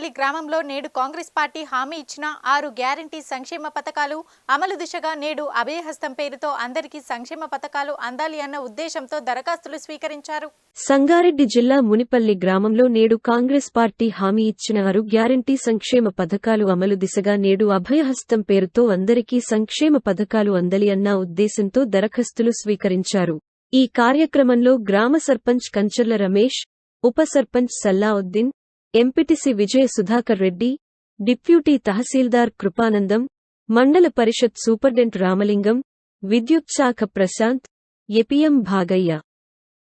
కొత్తపల్లి గ్రామంలో నేడు కాంగ్రెస్ పార్టీ హామీ ఇచ్చిన ఆరు గ్యారంటీ సంక్షేమ పథకాలు అమలు దిశగా నేడు అభయహస్తం పేరుతో అందరికీ సంక్షేమ పథకాలు అందాలి అన్న ఉద్దేశంతో దరఖాస్తులు స్వీకరించారు. సంగారెడ్డి జిల్లా మునిపల్లి గ్రామంలో నేడు కాంగ్రెస్ పార్టీ హామీ ఇచ్చిన ఆరు గ్యారంటీ సంక్షేమ పథకాలు అమలు దిశగా నేడు అభయహస్తం పేరుతో అందరికీ సంక్షేమ పథకాలు అందలి అన్న ఉద్దేశంతో దరఖాస్తులు స్వీకరించారు. ఈ కార్యక్రమంలో గ్రామ సర్పంచ్ కంచర్ల రమేష్ ఉప సర్పంచ్ సల్లావుద్దీన్ ఎంపిటిసి విజయ సుధాకర్ రెడ్డి డిప్యూటీ తహసీల్దార్ కృపానందం మండల పరిషత్ సూపర్డెంట్ రామలింగం విద్యుత్ శాఖ Prashanth APM Bhagayya.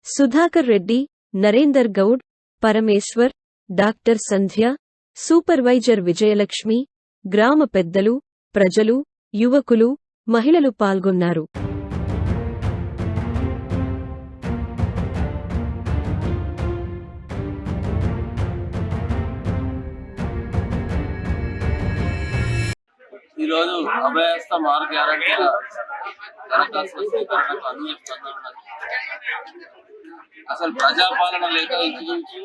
Sudhakar Reddy Narender Goud Parameshwar doctor Sandhya supervisor Vijayalakshmi గ్రామ పెద్దలు ప్రజలు యువకులు మహిళలు పాల్గొన్నారు. ఈరోజు అభయస్థ మార్గ గ్యారంటీల దరఖాస్తు అసలు ప్రజాపాలన లేక ఇంచుమించు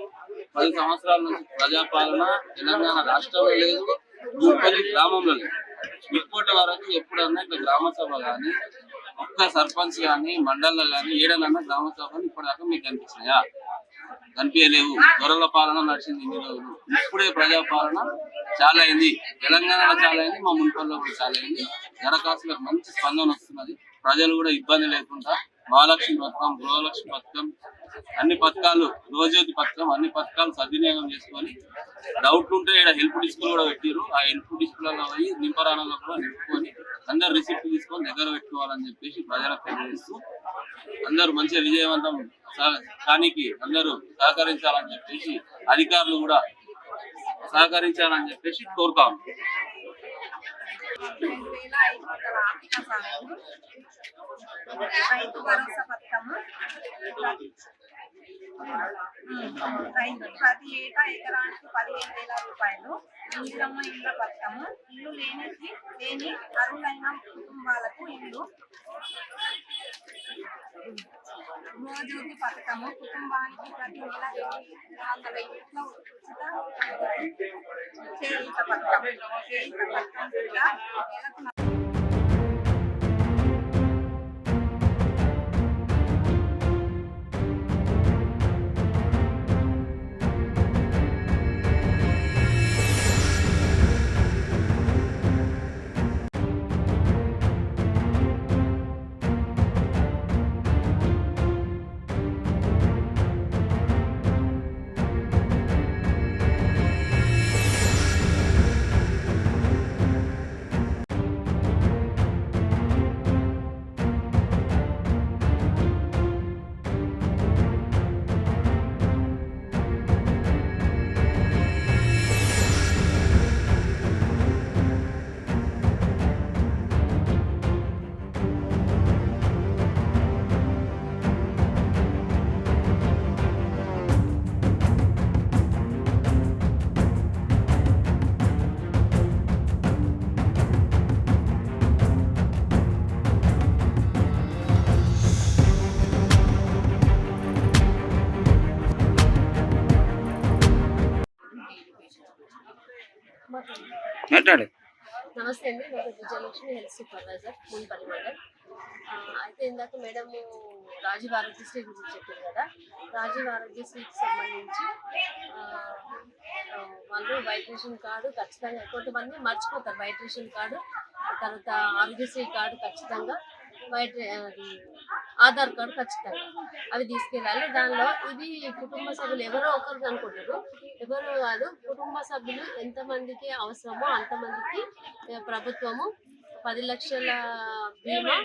పది సంవత్సరాల నుంచి ప్రజాపాలన తెలంగాణ రాష్ట్రంలో లేదు ముప్పది గ్రామంలో లేదు. ఇప్పటి వరకు ఎప్పుడన్నా ఇట్లా గ్రామ సభ కానీ ఒక్క సర్పంచ్ కానీ మండలంలో కానీ ఏడలన్నా గ్రామ సభలు ఇప్పటిదాకా మీకు కనిపించినాయా కనిపించలేవు. దొరల పాలన నడిచింది ఇన్ని రోజులు. ఇప్పుడే ప్రజాపాలన చాలా అయింది తెలంగాణలో చాలా అయింది మా మున్పల్లో కూడా చాలా అయింది దరఖాస్తులకు మంచి స్పందన వస్తున్నది. ప్రజలు కూడా ఇబ్బంది లేకుండా మహాలక్ష్మి పథకం గృహలక్ష్మి పథకం అన్ని పథకాలు గృహజ్యోతి పథకం అన్ని పథకాలు సద్వినియోగం చేసుకొని డౌట్ ఉంటే ఇక్కడ హెల్ప్ డిస్కులు కూడా పెట్టారు ఆ హెల్ప్ డిస్కులలో పోయి నింపరాణంలో కూడా నింపుకొని అందరు రిసిప్ట్ తీసుకొని దగ్గర పెట్టుకోవాలని చెప్పేసి ప్రజలకు తెలియజేస్తూ అందరూ మంచిగా విజయవంతం సా- అందరూ సహకరించాలని చెప్పేసి అధికారులు కూడా సహకరించాలని చెప్పేసి కోరుతాము ఆర్థిక సహాయం రైతు భరోసా పథకము రైతు ప్రతి ఏటా ఎకరానికి పదిహేను వేల రూపాయలు. ఇందిరమ్మ ఇండ్ల పథకము ఇల్లు లేనికి లేని అరువులైన కుటుంబాలకు ఇల్లు. గృహజ్యోతి పథకము. కుటుంబానికి ప్రతి నెల వందల ఇంట్ల ఉచిత చేయూత పథకం. చేయూత పథకం కూడా నెలకు మాట్లాడు. నమస్తే అండి నా పేరు విజయలక్ష్మి హెల్త్ సూపర్వైజర్ మున్పల్లి మండల్. అయితే ఇందాక మేడం రాజీవ్ ఆరోగ్యశ్రీ గురించి చెప్పారు కదా. రాజీవ్ ఆరోగ్యశ్రీకి సంబంధించి వాళ్ళు వైట్ రేషన్ కార్డు ఖచ్చితంగా కొంతమంది మర్చిపోతారు వైట్ రేషన్ కార్డు తర్వాత ఆరోగ్యశ్రీ కార్డు ఖచ్చితంగా. వైట్ ఆధార్ కార్డు ఖచ్చితంగా అవి తీసుకెళ్ళాలి. దానిలో ఇది కుటుంబ సభ్యులు ఎవరో ఒకరు అనుకుంటారు. ఎవరు కాదు కుటుంబ సభ్యులు ఎంతమందికి అవసరమో అంతమందికి ప్రభుత్వము పది లక్షల బీమా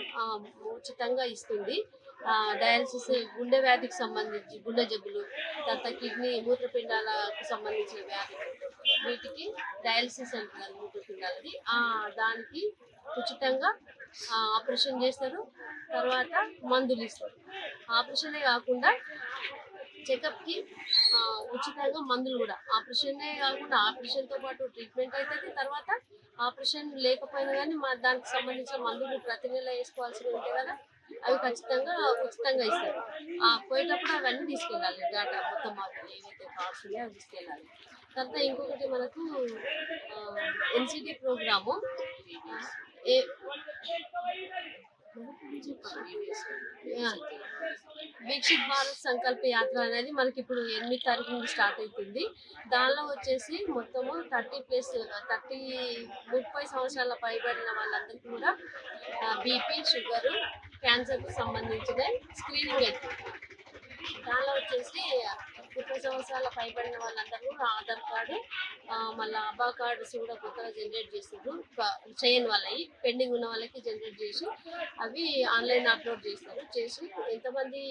ఉచితంగా ఇస్తుంది. డయాలసిస్ గుండె వ్యాధికి సంబంధించి గుండె జబ్బులు తర్వాత కిడ్నీ మూత్రపిండాలకు సంబంధించిన వ్యాధులు వీటికి డయాలసిస్ అంటున్నారు మూత్రపిండాలది. దానికి ఉచితంగా ఆపరేషన్ చేస్తారు. తర్వాత మందులు ఇస్తారు. ఆపరేషనే కాకుండా చెకప్కి ఉచితంగా మందులు కూడా. ఆపరేషనే కాకుండా ఆపరేషన్తో పాటు ట్రీట్మెంట్ అవుతుంది తర్వాత ఆపరేషన్ లేకపోయినా కానీ మా దానికి సంబంధించిన మందులు ప్రతి నెల వేసుకోవాల్సి ఉంటే కదా అవి ఖచ్చితంగా ఉచితంగా ఇస్తారు. ఆ పోయేటప్పుడు అవన్నీ తీసుకెళ్ళాలి. డేటా మొత్తం మాకు ఏవైతే కార్డ్స్ ఉన్నాయో అవి తీసుకెళ్ళాలి. తర్వాత ఇంకొకటి మనకు ఎన్సిటి ప్రోగ్రాము ఏ వీక్షిత్ భారత్ సంకల్ప యాత్ర అనేది మనకి ఇప్పుడు ఎనిమిది తారీఖు నుండి స్టార్ట్ అవుతుంది దానిలో వచ్చేసి మొత్తము థర్టీ ప్లస్ థర్టీ ముప్పై సంవత్సరాల పైబడిన వాళ్ళందరికీ కూడా బీపీ షుగర్ క్యాన్సర్కు సంబంధించిన స్క్రీనింగ్ అవుతుంది దానిలో వచ్చేసి ముప్పై సంవత్సరాల పైబడిన వాళ్ళందరూ ఆధార్ కార్డు మళ్ళీ అబ్బా కార్డ్స్ కూడా కొత్తగా జనరేట్ చేస్తారు చేయని వాళ్ళవి పెండింగ్ ఉన్న వాళ్ళకి జనరేట్ చేసి అవి ఆన్లైన్ అప్లోడ్ చేస్తారు. చేసి ఎంతమంది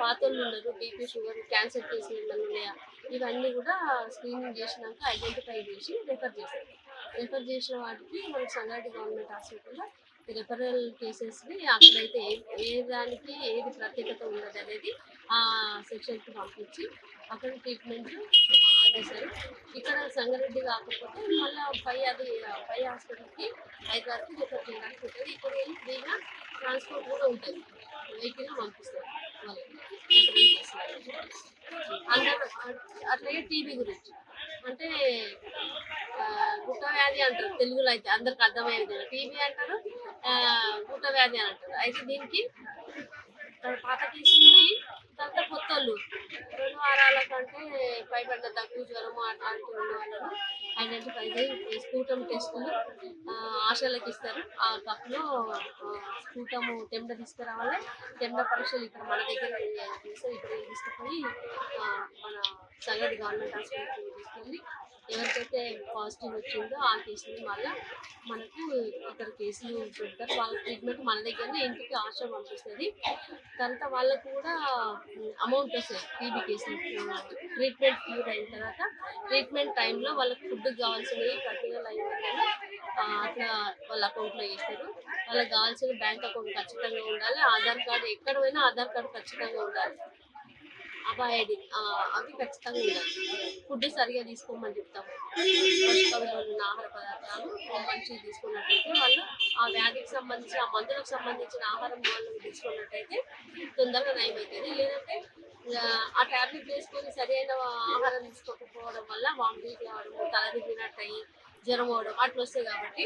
పాతోళ్ళు ఉన్నారు బీపీ షుగర్ క్యాన్సర్ కేసులు ఉన్నాయా? ఇవన్నీ కూడా స్క్రీనింగ్ చేసినాక ఐడెంటిఫై చేసి రెఫర్ చేస్తారు. రెఫర్ చేసిన వాటికి మనకి సంగారెడ్డి గవర్నమెంట్ హాస్పిటల్లో రెఫరల్ కేసెస్ని అక్కడైతే ఏ ఏ దానికి ఏది ప్రత్యేకత ఉన్నది అనేది ఆ సెక్షన్కి పంపించి అక్కడ ట్రీట్మెంట్ చేశారు. ఇక్కడ సంగారెడ్డి కాకపోతే మళ్ళీ పై అది పై హాస్పిటల్కి హైదరాబాద్కి రిఫర్ చేయడానికి ఉంటుంది. ఇక్కడ వెళ్ళి ఫ్రీగా ట్రాన్స్పోర్ట్ కూడా ఉంటుంది. వెహికల్ పంపిస్తారు. అట్లాగే టీబీ గురించి. అంటే గుట్ట వ్యాధి అంటారు. తెలుగులో అయితే అందరికి అర్థమయ్యే విధంగా టీబీ అంటారు ఆ, గుట్ట వ్యాధి అని అంటారు. అయితే దీనికి పాత తీసుకుని తర్వాత కొత్త వాళ్ళు రెండు వారాల కంటే పైపడిన దగ్గు జ్వరము? అట్లాంటి ఉన్న వాళ్ళను ఐడెంటిఫై చేసి స్కూటమ్ టెస్టులు ఆశలకు ఇస్తారు. ఆ కప్పులో స్కూటము తెండ తీసుకురావాలి. తెండ పరీక్షలు ఇక్కడ మన దగ్గర చేస్తారు ఇక్కడ తీసుకుపోయి మన సంగతి గవర్నమెంట్ హాస్పిటల్ తీసుకెళ్ళి ఎవరికైతే పాజిటివ్ వచ్చిందో ఆ కేసులు మళ్ళీ మనకు ఇక్కడ కేసులు పెడతారు. వాళ్ళ ట్రీట్మెంట్ మన దగ్గరనే ఇంటికి ఆశ పంపిస్తుంది. తర్వాత వాళ్ళకు కూడా అమౌంట్ వస్తుంది. టీబీ కేసులు ట్రీట్మెంట్ క్యూర్ అయిన తర్వాత ట్రీట్మెంట్ టైంలో వాళ్ళకి ఫుడ్ కావాల్సినవి ప్రతి అయిన అట్లా వాళ్ళ అకౌంట్లో వేస్తారు వాళ్ళకి కావాల్సిన బ్యాంక్ అకౌంట్ ఖచ్చితంగా ఉండాలి. ఆధార్ కార్డు ఎక్కడ పోయినా ఆధార్ కార్డు ఖచ్చితంగా ఉండాలి. అబాయడి అవి ఖచ్చితంగా ఉండాలి. ఫుడ్ సరిగా తీసుకోమని చెప్తాము ఉన్న ఆహార పదార్థాలు మంచిగా తీసుకున్నట్టయితే వాళ్ళు ఆ వ్యాధికి సంబంధించి ఆ మందులకు సంబంధించిన ఆహారం వాళ్ళు తీసుకున్నట్టయితే తొందరగా నయం అవుతుంది. లేదంటే ఆ, ట్యాబ్లెట్ టాబ్లెట్ వేసుకొని సరైన ఆహారం తీసుకోకపోవడం వల్ల వామిటింగ్ కావడం తల తిరిగినట్టు అయ్యి జ్వరం అవడం అట్లా వస్తాయి కాబట్టి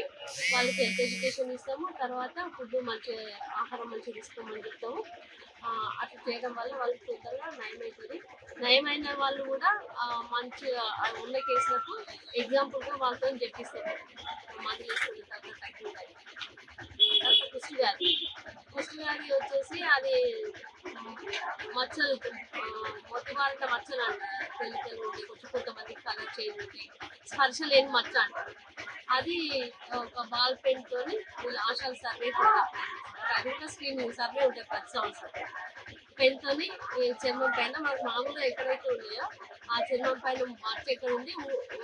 వాళ్ళకి హెల్త్ ఎడ్యుకేషన్ ఇస్తాము. తర్వాత ఫుడ్ మంచి ఆహారం మంచిగా తీసుకోమని చెప్తాము. అట్లా చేయడం వల్ల వాళ్ళకి తొందరగా నయమవుతుంది నయమైన వాళ్ళు కూడా మంచిగా ఉన్న కేసులకు ఎగ్జాంపుల్గా వాళ్ళతో చెప్పిస్తారు. మందులు వేసుకున్న తర్వాత తగ్గుతాయి తర్వాత కుష్టి వ్యాధి కుష్టి వ్యాధి వచ్చేసి అది మచ్చలు మొత్తం మొట్టమొదటి మచ్చలు అంటారు తెల్ల ఉంటాయి కొంచెం కొంతమందికి కలర్ చేంజ్ ఉంటాయి స్పర్శ లేని మచ్చ అంటారు అది ఒక బాల్ పెన్తోని ఆశాలు సర్వే కూడా కూడా స్క్రీనింగ్ సర్వే ఉంటాయి ప్రతి సంవత్సరం పెన్తోని ఈ చర్మం పైన మనకు మామూలుగా ఎక్కడైతే ఉన్నాయో ఆ చర్మం పైన మార్చి ఎక్కడ ఉంది?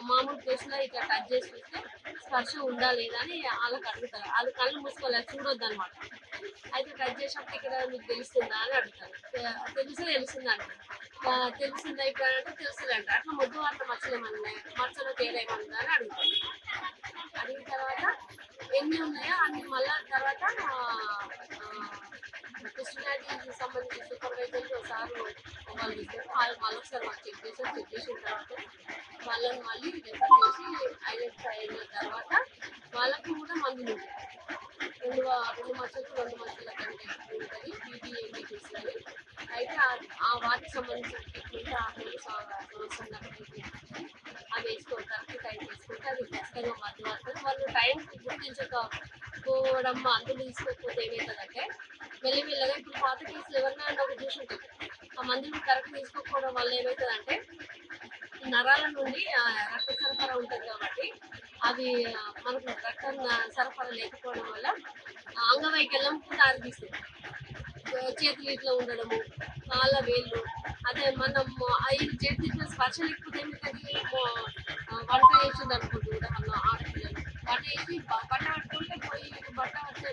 మామూలు ప్లేస్లో ఇట్లా టచ్ చేసి చూస్తే స్పర్శ ఉందా లేదా అని వాళ్ళకి అడుగుతారు. వాళ్ళు కళ్ళు మూసుకోలేదు చూడొద్దు అనమాట అయితే టచ్ చేసినప్పుడు ఇక్కడ మీకు తెలుస్తుందా అని అడుగుతారు. తెలుసు తెలుస్తుంది అంటారు తెలిసిందా ఇప్పుడు అంటే తెలుస్తుంది అంటారు అట్లా ముద్దు వాటిలో మచ్చలు మచ్చలో తేలేమన్నా అని అడుగుతాను అడిగిన తర్వాత ఎన్ని ఉన్నాయో అన్ని మళ్ళా తర్వాత కృష్ణాకి సంబంధించిన సూపర్వైజర్కి ఒకసారి వాళ్ళు ఇస్తారు వాళ్ళు మళ్ళీ ఒకసారి వాళ్ళు చెక్ చేశారు చెక్ చేసిన తర్వాత వాళ్ళని మళ్ళీ రెఫర్ చేసి ఐడెంటిఫై అయిన తర్వాత వాళ్ళకి కూడా మందులు ఉంటాయి. రెండు రెండు మచ్చలు రెండు మచ్చల కంటే ఉంటుంది పీబీఏబీ చూసి అయితే ఆ- వాటికి సంబంధించిన ట్రీట్మెంట్ ఆ రెండు అవి వేసుకోవాలి కరెక్ట్ టైం వేసుకుంటే అది ఖచ్చితంగా మందు పడుతుంది వాళ్ళు టైం గుర్తించకపోవడం మందులు తీసుకోకపోతే ఏమవుతుందంటే మెల్లిమెల్లగా ఇప్పుడు పాత కేసులు ఎవరినైనా ఒక చూసి ఉంటుంది. ఆ మందులు కరెక్ట్ తీసుకోకపోవడం వల్ల ఏమవుతుందంటే నరాల నుండి రక్త సరఫరా ఉంటుంది కాబట్టి అవి మనకు రక్తం సరఫరా లేకపోవడం వల్ల అంగవైకల్యం అంగవైకల్యంకు దారితీస్తుంది చేతులు ఇట్లా ఉండడము కాళ్ళ వేళ్ళు. అదే మనం ఐదు చేతులు స్పర్శ లేకపోతే ఏమిటది వంట చేసింది అనుకుంటుంది ఉదాహరణ ఆడపిల్లలు వంట చేసి బట్ట పట్టుకుంటే పోయి బట్ట వచ్చే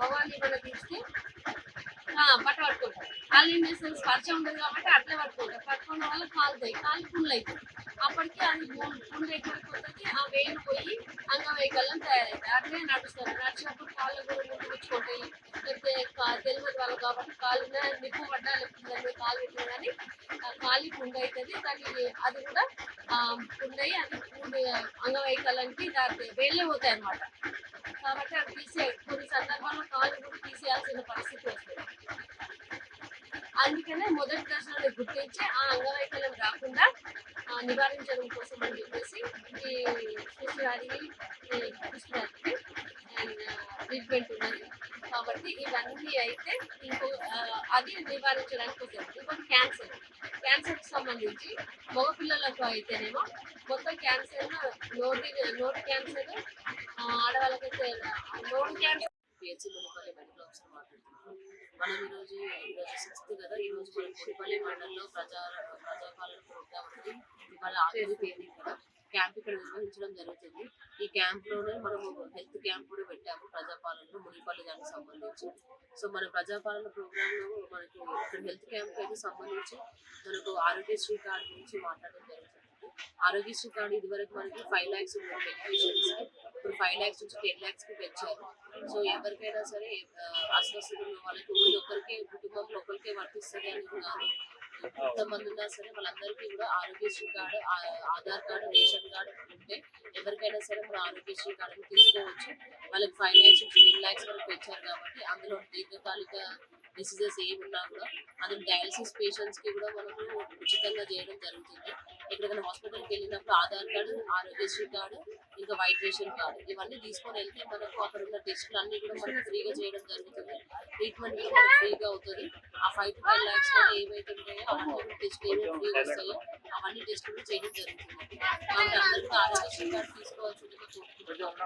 భవాన్ని మన తీస్తే బట్ట పట్టుకుంటారు వాళ్ళు ఏం చేస్తారు? స్పర్శ ఉండదు కాబట్టి అట్లే పట్టుకుంటారు పట్టుకోవడం వల్ల కాలుతాయి కాలు ఫుల్ అవుతాయి అప్పటికి అది ముందు ఎక్కడికి పోతుంది ఆ వేలు పోయి అంగవైకల్యం తయారైంది. అట్లే నడుస్తారు నడిచినప్పుడు కాళ్ళు కూడా ముందు లేకపోతే కా- తెలియదు వాళ్ళు కాబట్టి కాళ్ళు నిప్పు పడ్డా లేకపోతే కాలు పెట్టినా కానీ కాలి పుండు అవుతుంది అది కూడా ఆ, పుండయి అది పుండు అంగవైకల్యానికి దాని వేళ్ళే పోతాయి అన్నమాట. కాబట్టి అది తీసే కొన్ని సందర్భాల్లో కాళ్ళు కూడా తీసేయాల్సిన పరిస్థితి వస్తుంది. అందుకనే మొదటి దశలో గుర్తించి ఆ అంగవైకల్యం రాకుండా నివారించడం కోసం అని చెప్పేసి ఈ కృష్ణాడికి కృష్ణాడికి ట్రీట్మెంట్ ఉన్నది. కాబట్టి ఇవన్నీ అయితే ఇంకో అది నివారించడానికి వస్తుంది. ఇంకోటి క్యాన్సర్ క్యాన్సర్కి సంబంధించి మగపిల్లలకు అయితేనేమో మొత్తం క్యాన్సర్ నోటి నోటి క్యాన్సర్ ఆడవాళ్ళకైతే నోటి క్యాన్సర్ మనం ఈరోజు ఈరోజు సిక్స్త్ కదా ఈరోజు మనం మునిపల్లి మండలంలో ప్రజా ప్రజాపాలన ప్రోగ్రామ్ అనేది ఇవాళ ఆఖరి తేదీ కూడా క్యాంప్ ఇక్కడ నిర్వహించడం జరుగుతుంది. ఈ క్యాంప్లోనే మనము హెల్త్ క్యాంప్ కూడా పెట్టాము ప్రజాపాలనలో మునిపల్లి దానికి సంబంధించి. సో మన ప్రజాపాలన ప్రోగ్రామ్లో మనకు ఇక్కడ హెల్త్ క్యాంప్ అయితే సంబంధించి మనకు ఆరోగ్యశ్రీ కార్డు గురించి మాట్లాడడం జరుగుతుంది. ఆరోగ్యశ్రీ కార్డు ఇదివరకు మనకి ఫైవ్ ల్యాక్స్ ఉండేది ఇప్పుడు ఫైవ్ ల్యాక్స్ నుంచి టెన్ ల్యాక్స్కి పెంచారు. సో ఎవరికైనా సరే అస్వస్థత ఉన్న వాళ్ళకి ఊళ్ళో ఒకరికే కుటుంబంలో ఒకరికే వర్తిస్తుంది అని కాదు ఎంతమంది ఉన్నా సరే వాళ్ళందరికీ కూడా Aarogyasri card Aadhaar card ration card ఉంటే ఎవరికైనా సరే మన ఆరోగ్యశ్రీ కార్డుని తీసుకోవచ్చు. వాళ్ళకి ఫైవ్ ల్యాక్స్ నుంచి టెన్ ల్యాక్స్ వరకు పెంచారు కాబట్టి అందులో దీర్ఘకాలిక డిసీజెస్ ఏమి ఉన్నా కూడా అది డయాలసిస్ పేషెంట్స్కి కూడా మనము ఉచితంగా చేయడం జరుగుతుంది. ఎక్కడికైనా హాస్పిటల్కి వెళ్ళినప్పుడు ఆధార్ కార్డు ఆరోగ్యశ్రీ కార్డు ఇంకా వైట్ రేషన్ కార్డు ఇవన్నీ తీసుకొని వెళ్తే మనకు అక్కడ ఉన్న టెస్టులు అన్ని కూడా మనకు ఫ్రీగా చేయడం జరుగుతుంది. ట్రీట్మెంట్ కూడా మనకు ఫ్రీగా అవుతుంది. ఆ ఫైవ్ టు ఫైవ్ ల్యాక్స్ ఏవైతే ఉంటాయో అవన్నీ టెస్ట్ ఏమేమి ఫ్రీ వస్తాయో అవన్నీ టెస్టులు చేయడం జరుగుతుంది. కాబట్టి అందరికీ ఆరోగ్యశ్రీ కార్డు తీసుకోవాల్సిందిగా